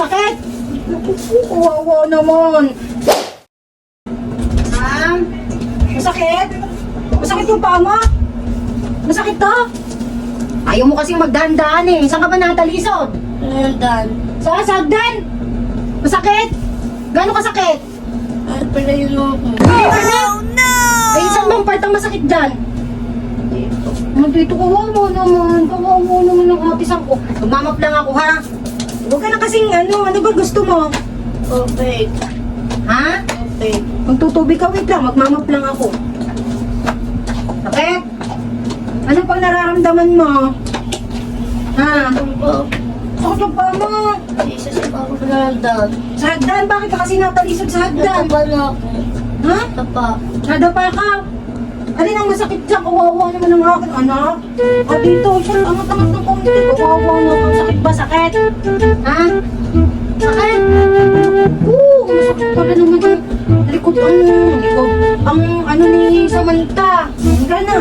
sakit! Kawawa naman. Ha? Masakit? Masakit yung paa mo? Masakit to? Ayaw mo kasing magdahan-dahan eh. Saan ka ba natalisod? Nandan. Sa sagdan? Masakit? Gano'ng kasakit? Ay, pala yun ako. Oh no! Ay, isang bang part ang masakit dyan? Dito. Nandito kawawa naman. Kawawa naman ang atisang ko. Magmamap lang ako ha. Huwag ka na kasing ano. Ano ba gusto mo? Okay. Ha? Okay. Magtutubig ka, wait lang. Magmamap lang ako. Sakit? Ano pang nararamdaman mo? Ha? Ano ba? Sakit yung paa mo. Isa sa ako nandan. Sa hagdan, bakit ka kasi natalisod sa hagdan? Natapa na ako. Ha? Tapa. Nadapa ka? Alin ang masakit dyan? Kawawa naman ang aking anak. O dito, siya, angat-angat ng konti. Kawawa naman. Sakit ba? Sakit? Ha? Sakit? Oo, masakit pala naman yung likod ang, likod. Ang ano ni Samantha. Hangga na.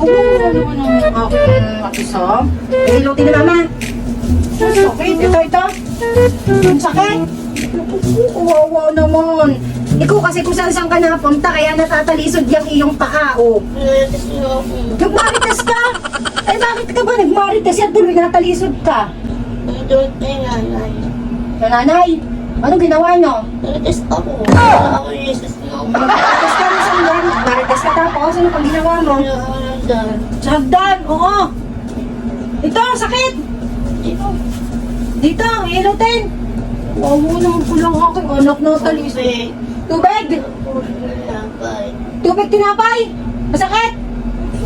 Kawawa naman ang aking atisa. Eh, luti na mama. Ang sakit. Ito, ito. Ang sakit. Kawawa naman. Ikaw kasi kung saan saan ka napunta, kaya natatalisod yung iyong paa, oh. Nalatas na ako. Nagmarites ka? Ay, bakit ka ba nagmarites at tuloy natalisod ka? Nandun kay nanay. Nanay, ano ginawa nyo? Nalatas ako. Wala ako Jesus na ako. Nagmarites ka na saan yan? Nagmarites ka tapos, ano pang ginawa mo? Wala ako. Sa hagdan, oo. Ito, sakit. Dito. Dito, ilutin. Awo naman ko lang aking eh. anak na talisa. Tubig! Tinapay. Tubig tinapay! Masakit!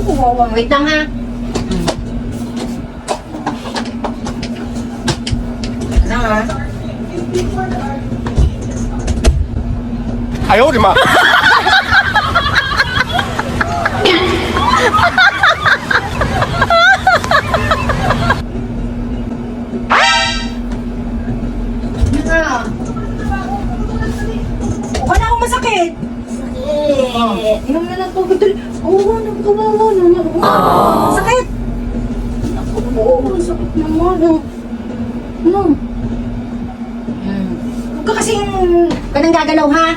Kawawa. Wait lang ha. Ano ha? Ayaw, di ma! masakit. Sakit. Inom na ng tubig tuloy. Oo, nagkawawa naman. Oo, Sakit! Oo, sakit naman. Oh. Ano? Hmm. Huwag ka kasing ganang gagalaw ha.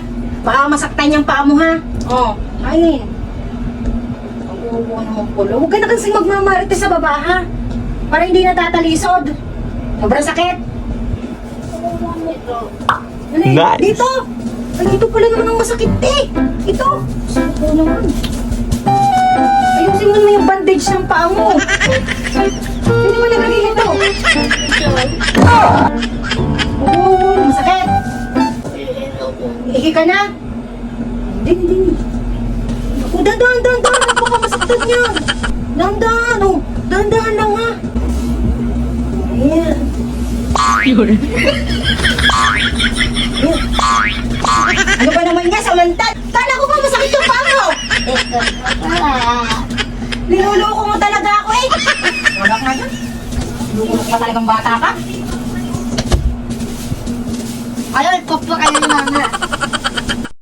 Baka masaktan yung paa mo ha. Oo, oh, ayun. Kawawa naman pala. Huwag ka na kasing magmamarite sa baba ha. Para hindi natatalisod. Sobrang sakit. Ano eh? Nice. Dito! Ay, dito pala naman ang masakit eh! Ito! Sakit mo naman. Ayusin mo naman yung bandage ng paa mo. Hindi mo nagagay ito. Oo, masakit. Ayun ako. Iki ka na. Hindi, hindi. Ako, dandahan, dandahan. Baka masaktan yan. Dandahan, oh. Dandahan lang ha. Ayan. Ano Samantha? Kala ko ba masakit yung paa mo? Niluloko mo talaga ako eh. Wala ka na. Luloko ka talagang bata ka. Ayun, papa kayo na nga.